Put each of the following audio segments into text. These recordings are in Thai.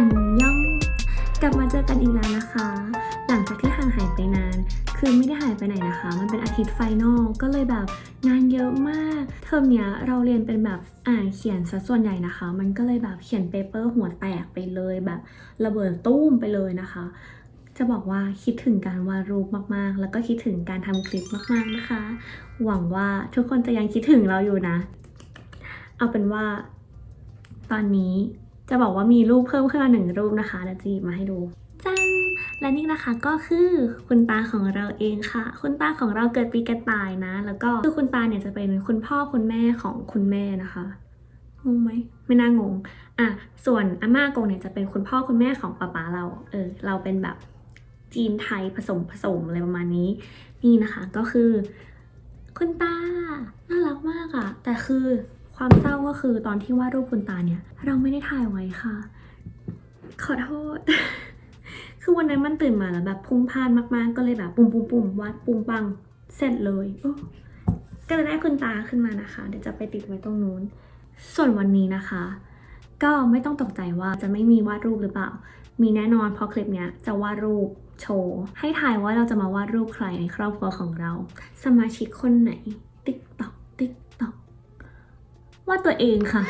อันย่อง กลับมาเจอกันอีกแล้วนะคะ หลังจากที่ห่างหายไปนาน คือไม่ได้หายไปไหนนะคะ มันเป็นอาทิตย์ไฟนอลก็เลยแบบงานเยอะมาก เทอมเนี้ยเราเรียนเป็นแบบอ่านเขียนซะส่วนใหญ่นะคะ มันก็เลยแบบเขียนเปเปอร์หัวแตกไปเลยแบบระเบิดตุ้มไปเลยนะคะ จะบอกว่าคิดถึงการวาดรูปมากๆ แล้วก็คิดถึงการทำคลิปมากๆนะคะ หวังว่าทุกคนจะยังคิดถึงเราอยู่นะ เอาเป็นว่าตอนนี้ จะบอกว่ามีรูปเพิ่มขึ้นมาหนึ่งรูปนะคะเดี๋ยวจะหยิบมาให้ดูจังและนี่นะคะก็คือคุณตาของเราเองค่ะ คุณตาของเราเกิดปีกระต่ายนะ แล้วก็คือคุณตาเนี่ยจะเป็นคุณพ่อคุณแม่ของคุณแม่นะคะงงไหมไม่น่างงอะส่วนอาม่ากงเนี่ยจะเป็นคุณพ่อคุณแม่ของป๊าป๊าเราเออเราเป็นแบบจีนไทยผสมผสมอะไรประมาณนี้ นี่นะคะก็คือ คุณตาน่ารักมากอะแต่คือ ความเศร้าก็คือตอนที่วาดรูปคุณตาเนี่ย เราไม่ได้ถ่ายไว้ค่ะ ขอโทษ คือวันนั้นมันตื่นมาแล้วแบบพุ่งพล่านมากๆ ก็เลยแบบปุ่มปุ่มปุ่มวาดปุ่มปังเสร็จเลยก็เลยได้คุณตาขึ้นมานะคะ เดี๋ยวจะไปติดไว้ตรงนู้น ส่วนวันนี้นะคะ ก็ไม่ต้องตกใจว่าจะไม่มีวาดรูปหรือเปล่า มีแน่นอนเพราะคลิปเนี้ยจะวาดรูปโชว์ให้ถ่ายว่าเราจะมาวาดรูปใครในครอบครัวของเรา สมาชิกคนไหนติ๊กต๊อก ว่าตัวเองค่ะ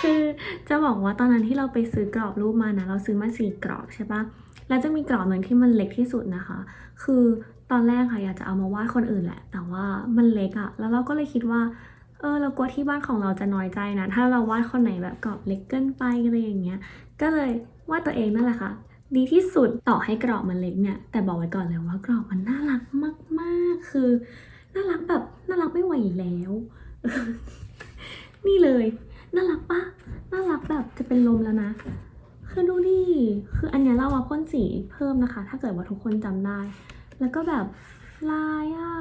คือจะบอกว่าตอนนั้นที่เราไปซื้อกรอบรูปมานะ เราซื้อมาสี่กรอบใช่ปะแล้วจะมีกรอบหนึ่งที่มันเล็กที่สุดนะคะ คือตอนแรกค่ะอยากจะเอามาวาดคนอื่นแหละ แต่ว่ามันเล็กอะแล้วเราก็เลยคิดว่า เออเรากลัวที่บ้านของเราจะน้อยใจนะ ถ้าเราวาดคนไหนแบบกรอบเล็กเกินไปอะไรอย่างเงี้ย ก็เลยวาดตัวเองนั่นแหละค่ะ ดีที่สุดต่อให้กรอบมันเล็กเนี่ย แต่บอกไว้ก่อนเลยว่ากรอบมันน่ารักมาก ๆ คือน่ารักแบบน่ารักไม่ไหวแล้ว นี่เลย น่ารักปะน่ารักแบบจะเป็นลมแล้วนะ คือดูดิ คืออันเนี้ยเราว่าพ่นสีเพิ่มนะคะ ถ้าเกิดว่าทุกคนจำได้ แล้วก็แบบลายอะ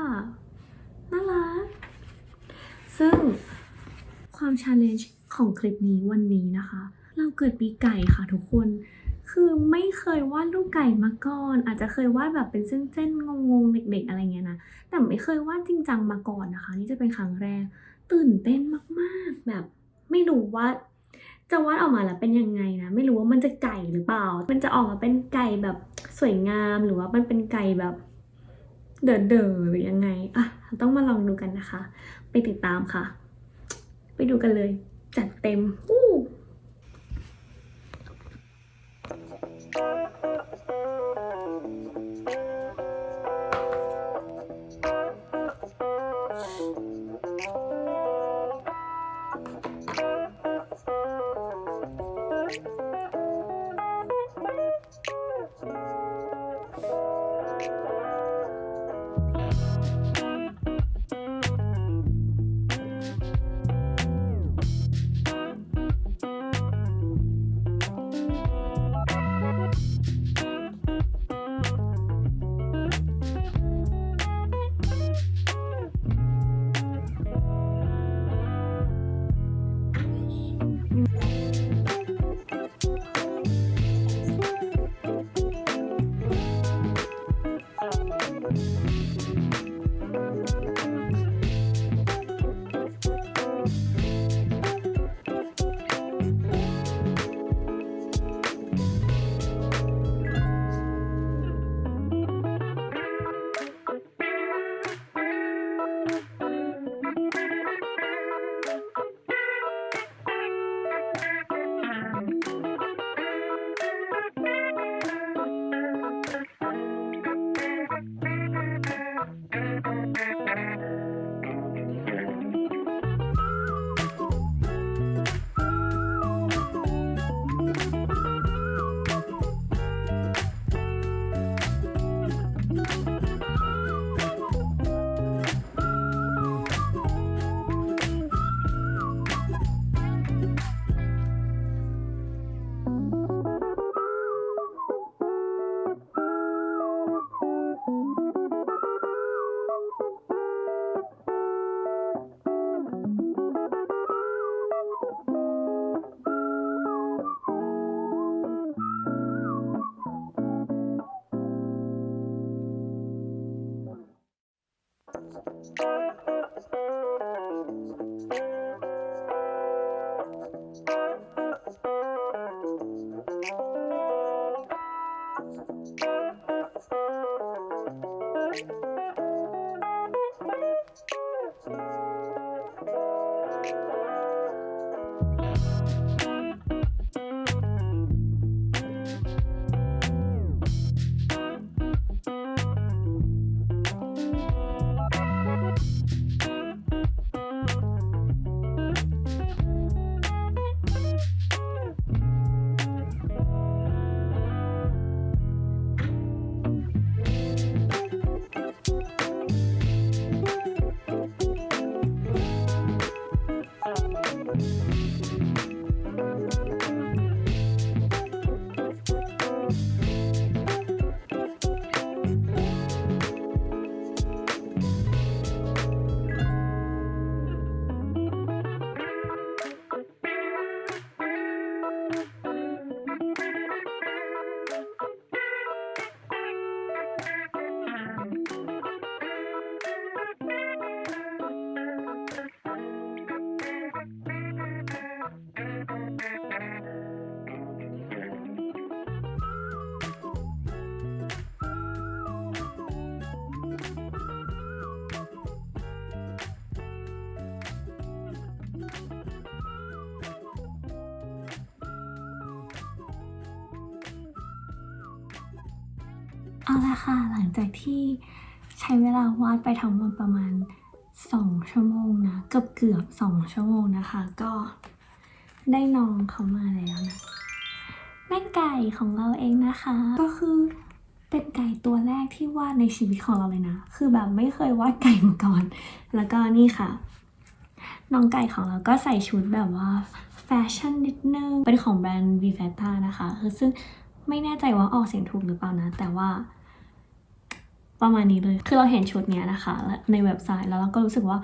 น่ารัก ซึ่งความชาเลนจ์ของคลิปนี้วันนี้นะคะ เราเกิดปีไก่ค่ะทุกคน คือไม่เคยวาดรูปไก่มาก่อน อาจจะเคยวาดแบบเป็นเส้นๆงงๆเด็กๆ อะไรเงี้ยนะ แต่ไม่เคยวาดจริงจังมาก่อนนะคะ นี่จะเป็นครั้งแรก ตื่นเต้นมากๆ แบบ ไม่รู้ว่า จะวาดออกมาแล้วเป็นยังไงนะ ไม่รู้ว่ามันจะไก่หรือเปล่า มันจะออกมาเป็นไก่แบบสวยงามหรือว่ามันเป็นไก่แบบเด๋อเดอหรือยังไงอะต้องมาลองดูกันนะคะ ไปติดตามค่ะ ไปดูกันเลย จัดเต็มอู้ เอาละค่ะ หลังจากที่ใช้เวลาวาดไปทั้งหมดประมาณ 2 ชั่วโมงนะ เกือบเกือบๆ2ชั่วโมงนะคะ ก็ได้น้องเขามาแล้วนะ แม่ไก่ของเราเองนะคะ ก็คือเป็นไก่ตัวแรกที่วาดในชีวิตของเราเลยนะ คือแบบไม่เคยวาดไก่มาก่อน แล้วก็นี่ค่ะ น้องไก่ของเราก็ใส่ชุดแบบว่าแฟชั่นนิดนึง เป็นของแบรนด์ v i v e t a นะคะ คือซึ่งไม่แน่ใจว่าออกเสียงถูกหรือเปล่านะ แต่ว่า ประมาณนี้เลย คือเราเห็นชุดเนี้ยนะคะและในเว็บไซต์แล้วเราก็รู้สึกว่า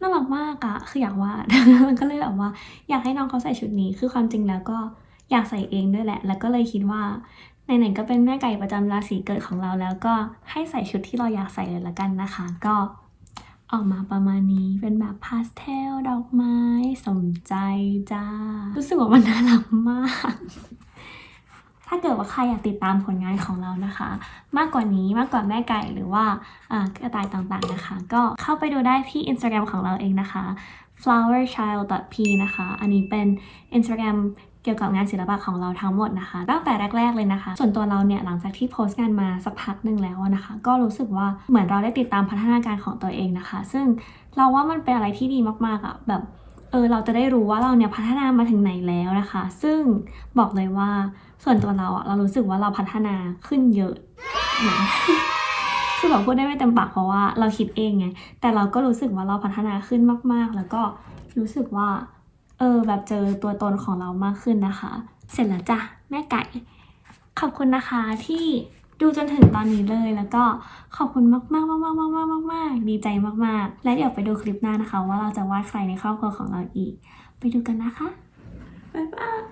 น่ารักมากอะคืออยากวาดมันก็เลยแบบว่า อยากให้น้องเขาใส่ชุดนี้ คือความจริงแล้วก็อยากใส่เองด้วยแหละ แล้วก็เลยคิดว่าไหนๆก็เป็นแม่ไก่ประจำราศีเกิดของเราแล้วก็ให้ใส่ชุดที่เราอยากใส่เลยละกันนะคะ ก็ออกมาประมาณนี้เป็นแบบพาสเทลดอกไม้สมใจจ้า รู้สึกว่ามันน่ารักมากาเกิดว่าใครอยากติดตามผลงานของเรานะคะ มากกว่านี้มากกว่าแม่ไก่หรือว่าอ่ากระต่ายต่างๆนะคะ ก็เข้าไปดูได้ที่ Instagram ของเราเองนะคะ flowerchild.p นะคะ อันนี้เป็น Instagram เกี่ยวกับงานศิลปะของเราทั้งหมดนะคะ ตั้งแต่แรก ๆเลยนะคะ ส่วนตัวเราเนี่ยหลังจากที่โพสต์งานมาสักพักหนึ่งแล้วนะคะ ก็รู้สึกว่าเหมือนเราได้ติดตามพัฒนาการของตัวเองนะคะ ซึ่งเราว่ามันเป็นอะไรที่ดีมากๆอะแบบเออเราจะได้รู้ว่าเราเนี่ยพัฒนามาถึงไหนแล้วนะคะ ซึ่งบอกเลยว่า ส่วนตัวเราอะเรารู้สึกว่าเราพัฒนาขึ้นเยอะนะคือแบบพูดได้ไม่เต็มปากเพราะว่าเราคิดเองไง แต่เราก็รู้สึกว่าเราพัฒนาขึ้นมาก ๆ แล้วก็รู้สึกว่า เออแบบเจอตัวตนของเรามากขึ้นนะคะ เสร็จแล้วจ้ะแม่ไก่ ขอบคุณนะคะที่ดูจนถึงตอนนี้เลยแล้วก็ขอบคุณมากมากมากมากมากมากมากมากดีใจมากๆ และเดี๋ยวไปดูคลิปหน้านะคะ ว่าเราจะวาดใครในครอบครัวของเราอีก ไปดูกันนะคะ บ๊ายบาย